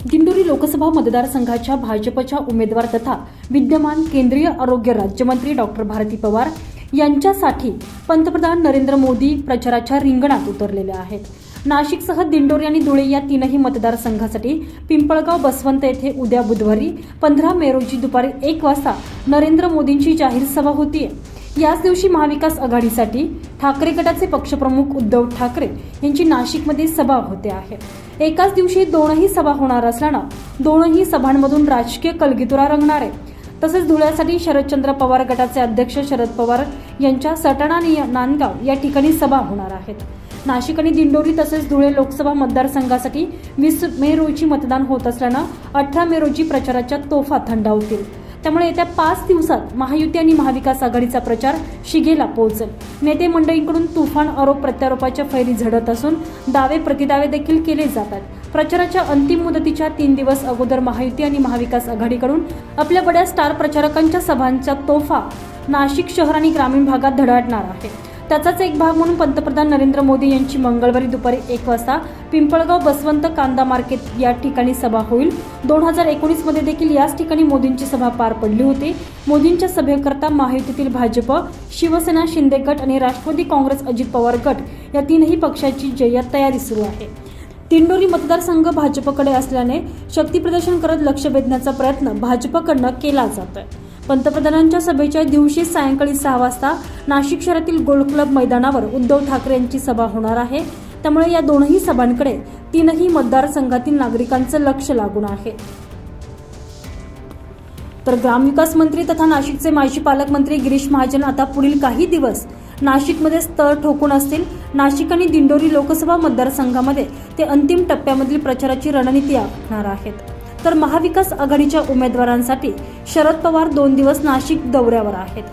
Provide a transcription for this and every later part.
दिंडोरी लोकसभा मतदारसंघाच्या भाजपच्या उमेदवार तथा विद्यमान केंद्रीय आरोग्य राज्यमंत्री डॉक्टर भारती पवार यांच्यासाठी पंतप्रधान नरेंद्र मोदी प्रचाराच्या रिंगणात उतरलेले आहेत. नाशिकसह दिंडोरी आणि धुळे या तीनही मतदारसंघासाठी पिंपळगाव बसवंत येथे उद्या बुधवारी पंधरा मे रोजी दुपारी एक वाजता नरेंद्र मोदींची जाहीर सभा होतीये. याच दिवशी महाविकास आघाडीसाठी ठाकरे गटाचे पक्षप्रमुख उद्धव ठाकरे यांची नाशिकमध्ये सभा होते आहे. एकाच दिवशी दोनही सभा होणार असल्यानं दोनही सभांमधून राजकीय कलगीतुरा रंगणार आहे. तसेच धुळ्यासाठी शरदचंद्र पवार गटाचे अध्यक्ष शरद पवार यांच्या सटाणा नांदगाव या ठिकाणी सभा होणार आहेत. नाशिक आणि दिंडोरी तसेच धुळे लोकसभा मतदारसंघासाठी वीस मे रोजी मतदान होत असल्यानं अठरा मे रोजी प्रचाराच्या तोफा थंडावतील त्यामुळे येत्या पाच दिवसात महायुती आणि महाविकास आघाडीचा प्रचार शिगेला पोहोचेल. नेते मंडळींकडून तुफान आरोप प्रत्यारोपाच्या फैरी झडत असून दावे प्रतिदावे देखील केले जातात. प्रचाराच्या अंतिम मुदतीच्या तीन दिवस अगोदर महायुती आणि महाविकास आघाडीकडून आपल्या बड्या स्टार प्रचारकांच्या सभांच्या तोफा नाशिक शहर आणि ग्रामीण भागात धडाडणार आहे. त्याचाच एक भाग म्हणून पंतप्रधान नरेंद्र मोदी यांची मंगळवारी दुपारी एक वाजता पिंपळगाव बसवंत कांदा मार्केट या ठिकाणी सभा होईल. दोन हजार एकोणीसमध्ये देखील याच ठिकाणी मोदींची सभा पार पडली होती. मोदींच्या सभेकरता महायुतीतील भाजप शिवसेना शिंदे गट आणि राष्ट्रवादी काँग्रेस अजित पवार गट या तीनही पक्षाची जय्यत तयारी सुरू आहे. दिंडोरी मतदारसंघ भाजपकडे असल्याने शक्तीप्रदर्शन करत लक्ष वेधण्याचा प्रयत्न भाजपकडनं केला जातोय. पंतप्रधानांच्या सभेच्या दिवशी सायंकाळी सहा वाजता नाशिक शहरातील गोल्ड क्लब मैदानावर उद्धव ठाकरे यांची सभा होणार आहे. त्यामुळे या दोनही सभांकडे तीनही मतदारसंघातील नागरिकांचं लक्ष लागून आहे. तर ग्रामविकास मंत्री तथा नाशिकचे माजी पालकमंत्री गिरीश महाजन आता पुढील काही दिवस नाशिकमध्ये स्तर ठोकून असतील. नाशिक आणि दिंडोरी लोकसभा मतदारसंघामध्ये ते अंतिम टप्प्यामधील प्रचाराची रणनीती आखणार आहेत. तर महाविकास आघाडीच्या उमेदवारांसाठी शरद पवार दोन दिवस नाशिक दौऱ्यावर आहेत.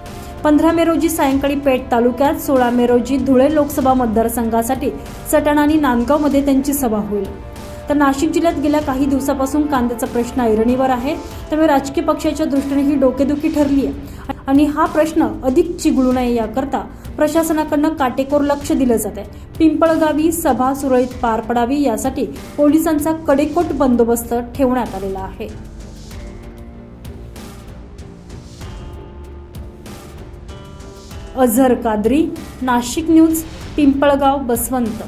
पंधरा मे रोजी सायंकाळी पेठ तालुक्यात सोळा मे रोजी धुळे लोकसभा मतदारसंघासाठी सटाणा आणि नांदगावमध्ये त्यांची सभा होईल. तर नाशिक जिल्ह्यात गेल्या काही दिवसापासून कांद्याचा प्रश्न ऐरणीवर आहे. त्यामुळे राजकीय पक्षाच्या दृष्टीने ही डोकेदुखी ठरली आहे आणि हा प्रश्न अधिक चिघळू नये याकरता प्रशासनाकडनं काटेकोर लक्ष दिलं जात आहे पिंपळगावी सभा सुरळीत पार पडावी यासाठी पोलिसांचा कडेकोट बंदोबस्त ठेवण्यात आलेला आहे. अझर कादरी नाशिक न्यूज पिंपळगाव बसवंत.